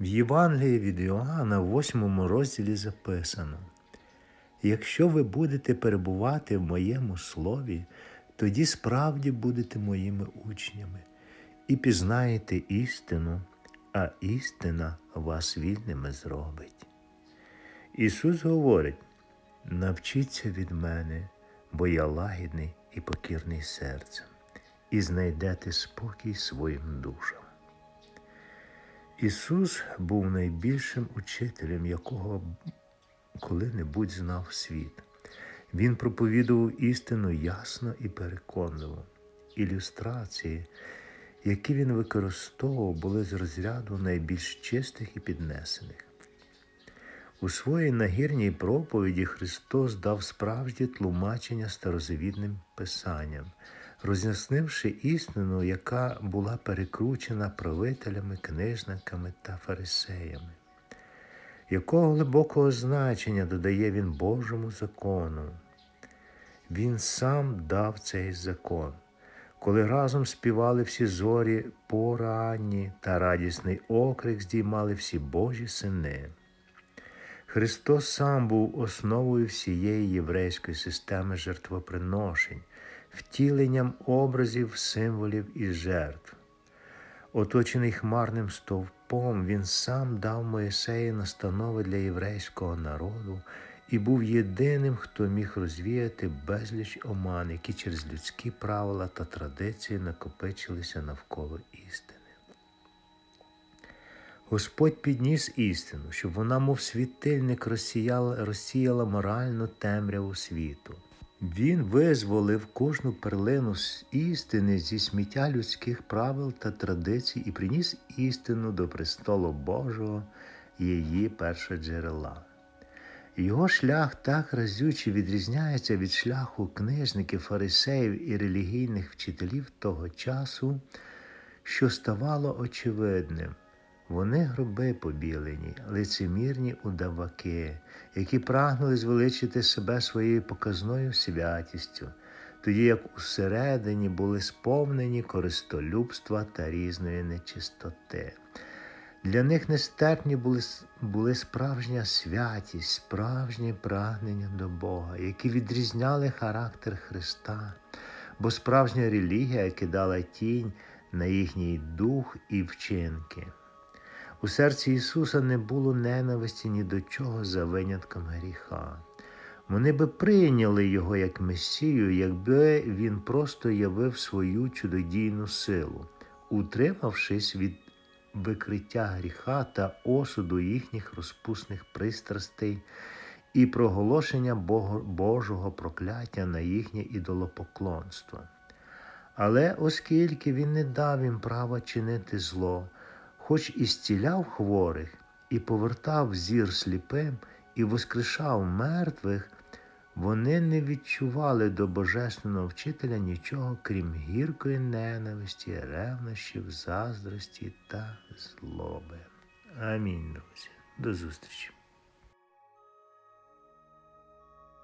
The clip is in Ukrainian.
В Євангелії від Іоанна, в 8 розділі записано: Якщо ви будете перебувати в моєму слові, тоді справді будете моїми учнями і пізнаєте істину, а істина вас вільними зробить. Ісус говорить: навчіться від мене, бо я лагідний і покірний серцем, і знайдете спокій своїм душам. Ісус був найбільшим учителем, якого коли-небудь знав світ. Він проповідував істину ясно і переконливо. Ілюстрації, які він використовував, були з розряду найбільш чистих і піднесених. У своїй нагірній проповіді Христос дав справжнє тлумачення старозавідним писанням, роз'яснивши істину, яка була перекручена правителями, книжниками та фарисеями. Якого глибокого значення додає він Божому закону? Він сам дав цей закон. Коли разом співали всі зорі поранні та радісний окрик здіймали всі Божі сини. Христос сам був основою всієї єврейської системи жертвоприношень, втіленням образів, символів і жертв. Оточений хмарним стовпом, він сам дав Моїсеї настанови для єврейського народу і був єдиним, хто міг розвіяти безліч оман, які через людські правила та традиції накопичилися навколо істини. Господь підніс істину, щоб вона, мов світильник, розсіяла, розсіяла моральну темряву світу. Він визволив кожну перлину з істини зі сміття людських правил та традицій і приніс істину до престолу Божого, її першоджерела. Його шлях так разюче відрізняється від шляху книжників, фарисеїв і релігійних вчителів того часу, що ставало очевидним. Вони гроби побілені, лицемірні удаваки, які прагнули звеличити себе своєю показною святістю, тоді як усередині були сповнені користолюбства та різної нечистоти. Для них нестерпні були, були справжня святість, справжнє прагнення до Бога, які відрізняли характер Христа, бо справжня релігія кидала тінь на їхній дух і вчинки. У серці Ісуса не було ненависті ні до чого за винятком гріха. Вони би прийняли Його як Месію, якби Він просто явив свою чудодійну силу, утримавшись від викриття гріха та осуду їхніх розпусних пристрастей і проголошення Божого прокляття на їхнє ідолопоклонство. Але оскільки він не дав їм права чинити зло, хоч і зціляв хворих, і повертав зір сліпим, і воскрешав мертвих, вони не відчували до божественного вчителя нічого, крім гіркої ненависті, ревнощів, заздрості та злоби. Амінь, друзі. До зустрічі.